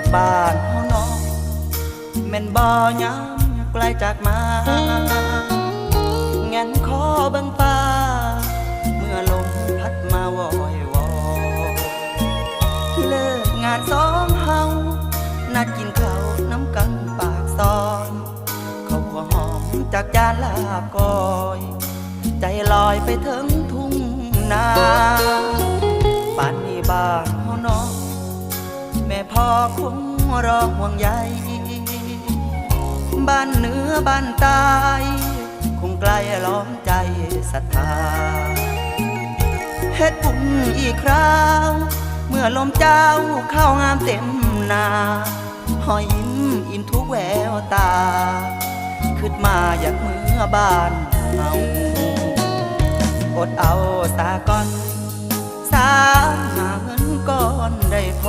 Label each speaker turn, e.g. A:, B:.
A: ดบ้านเฮาเนาะแม่นบ่ยามไกลจากมางั้นขอเบิ่งฟ้า เมื่อลมพัดมาวอยวอเลิกงานสองเฮานัดกินข้าวน้ำกันปากซอยเขาหัวหอมจากจานลาบก้อย ใจลอยไปถึงทุ่งนาป่านนี้บ้านเฮานาะแม่ พ่อคงรอห่วงใยบ้านเหนือบ้านใต้คงไกลล้อมใจศรัทธาเฮ็ดบุญอีกคราว เมื่อลมเจ้าเข้างามเต็มนาหอยยิ้มอิ่มทุกแววตา ขึ้นมาอยากเมื่อบ้านเฮาอดเอาสาก่อน